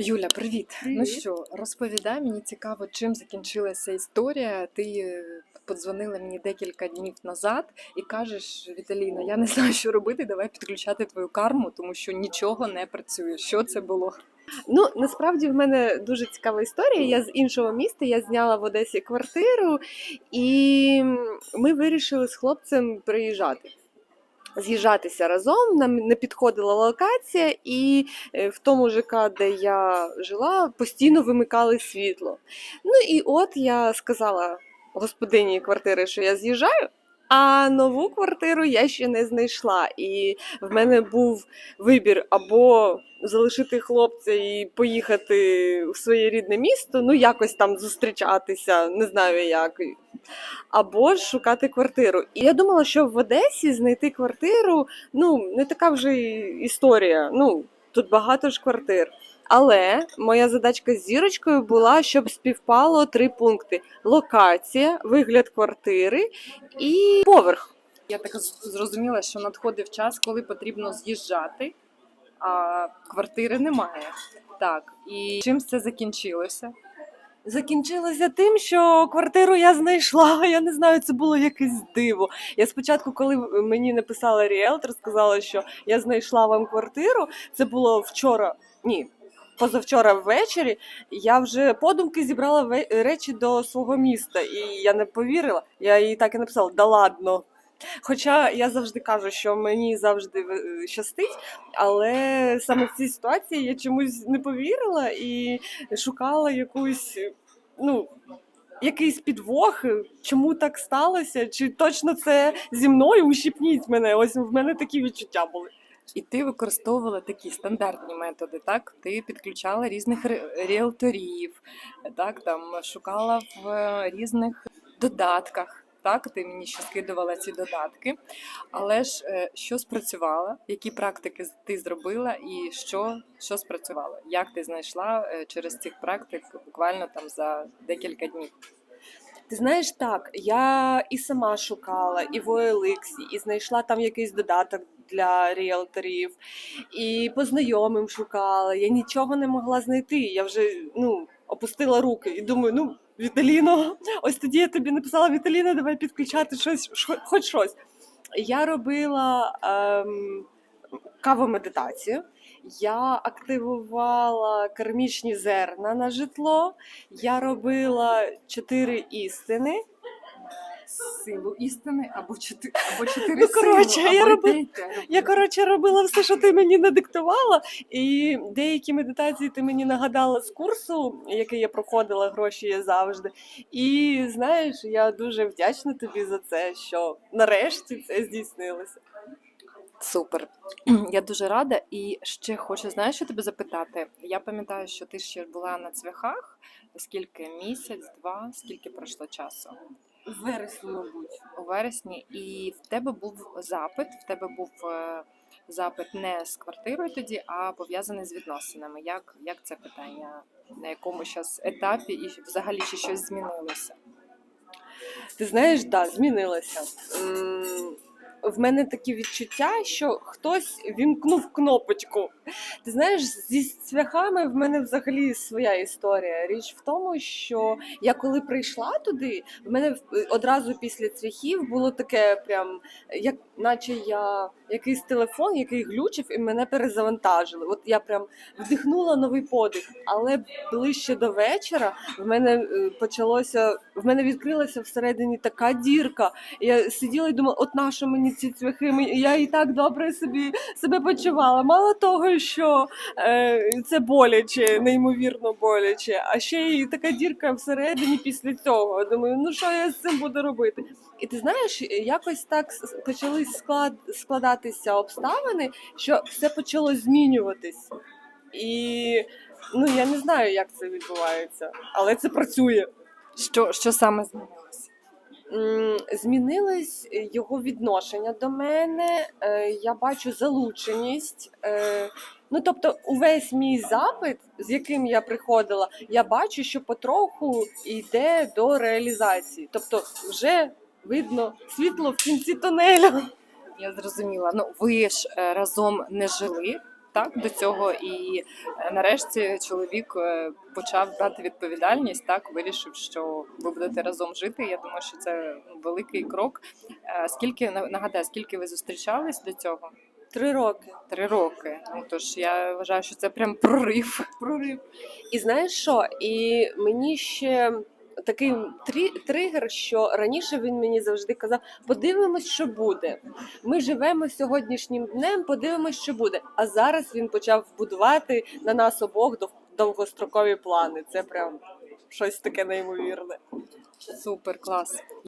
Юля, привіт. Ну що, розповідай, мені цікаво, чим закінчилася історія. Ти е, подзвонила мені декілька днів назад і кажеш, Віталіна, я не знаю, що робити, давай підключати твою карму, тому що нічого не працює. Що це було? Ну насправді в мене дуже цікава історія. Я з іншого міста, я зняла в Одесі квартиру, і ми вирішили з хлопцем приїжджати. З'їжджатися разом, нам не підходила локація, і е, в тому ЖК, де я жила, постійно вимикали світло. Ну і от я сказала господині квартири, що я з'їжджаю, а нову квартиру я ще не знайшла. І в мене був вибір або залишити хлопця і поїхати в своє рідне місто, ну якось там зустрічатися, не знаю як. Або ж шукати квартиру. І я думала, що в Одесі знайти квартиру ну не така вже історія. Ну тут багато ж квартир. Але моя задачка з зірочкою була, щоб співпало три пункти: локація, вигляд квартири і поверх. Я так зрозуміла, що надходив час, коли потрібно з'їжджати, а квартири немає. Так, і чим це закінчилося? Закінчилося тим, що квартиру я знайшла. Я не знаю, це було якесь диво. Я спочатку, коли мені написала ріелтор, сказала, що я знайшла вам квартиру. Це було вчора. Ні. Позавчора ввечері я вже подумки зібрала речі до свого міста, і я не повірила. Я їй так і написала: да ладно. Хоча я завжди кажу, що мені завжди е, щастить, але саме в цій ситуації я чомусь не повірила і шукала якусь, ну, якийсь підвох, чому так сталося, чи точно це зі мною ущипніть мене. Ось в мене такі відчуття були. І ти використовувала такі стандартні методи, так? Ти підключала різних ріелторів, так, там шукала в е, різних додатках. Так, ти мені ще скидувала ці додатки. Але ж е, що спрацювало? Які практики ти зробила, і що, що спрацювало? Як ти знайшла е, через цих практик буквально там за декілька днів? Ти знаєш, так, я і сама шукала, і в OLX, і знайшла там якийсь додаток для ріелторів, і по знайомим шукала. Я нічого не могла знайти. Я вже ну, опустила руки і думаю, ну, Віталіно, ось тоді я тобі написала Віталіно, давай підключати щось, хоч щось. Я робила ем, кавомедитацію. Я активувала кармічні зерна на житло. Я робила чотири істини. Силу істини або чотири або чотири Ну, коротше, сили, я або роби- йдете, робила. Я коротше робила все, що ти мені надиктувала, і деякі медитації ти мені нагадала з курсу, який я проходила, гроші є завжди. І знаєш, я дуже вдячна тобі за це, що нарешті це здійснилося. Супер. Я дуже рада. І ще хочу, знаєш, що тебе запитати. Я пам'ятаю, що ти ще була на цвяхах. Скільки місяць, два, скільки пройшло часу? В вересні, мабуть. У вересні, і в тебе був запит. В тебе був е, запит не з квартирою тоді, а пов'язаний з відносинами. Як, як це питання? На якому зараз етапі і взагалі чи щось змінилося? Ти знаєш, да, змінилося. В мене такі відчуття, що хтось вімкнув кнопочку. Ти знаєш, зі цвяхами в мене взагалі своя історія. Річ в тому, що я коли прийшла туди, в мене одразу після цвяхів було таке, прям як наче я якийсь телефон, який глючив, і мене перезавантажили. От я прям вдихнула новий подих, але ближче до вечора в мене е, почалося, в мене відкрилася всередині така дірка. Я сиділа і думала, от нащо мені ці цвяхи? Мені- Я і так добре собі себе почувала. Мало того, що е, це боляче, неймовірно боляче, а ще й така дірка всередині після цього. Думаю, ну що я з цим буду робити? І ти знаєш, якось так почали склад, складатися обставини, що все почало змінюватись. І ну я не знаю, як це відбувається, але це працює. Що, що саме змінилося? Змінилось його відношення до мене. е, Я бачу залученість. е, Ну, тобто, увесь мій запит, з яким я приходила, я бачу, що потроху йде до реалізації. Тобто, вже видно світло в кінці тунелю. Я зрозуміла. Ну ви ж е, разом не жили. Так до цього, і е, нарешті чоловік е, почав брати відповідальність, так вирішив, що ви будете разом жити. Я думаю, що це великий крок. Е, Скільки на- нагадаю, скільки ви зустрічались до цього? Три роки. Три роки. Ну тож я вважаю, що це прям прорив. Прорив. І знаєш що? І мені ще такий трі- тригер, що раніше він мені завжди казав: подивимось, що буде. Ми живемо сьогоднішнім днем, подивимось, що буде. А зараз він почав будувати на нас обох дов- довгострокові плани. Це прям щось таке неймовірне. Супер клас.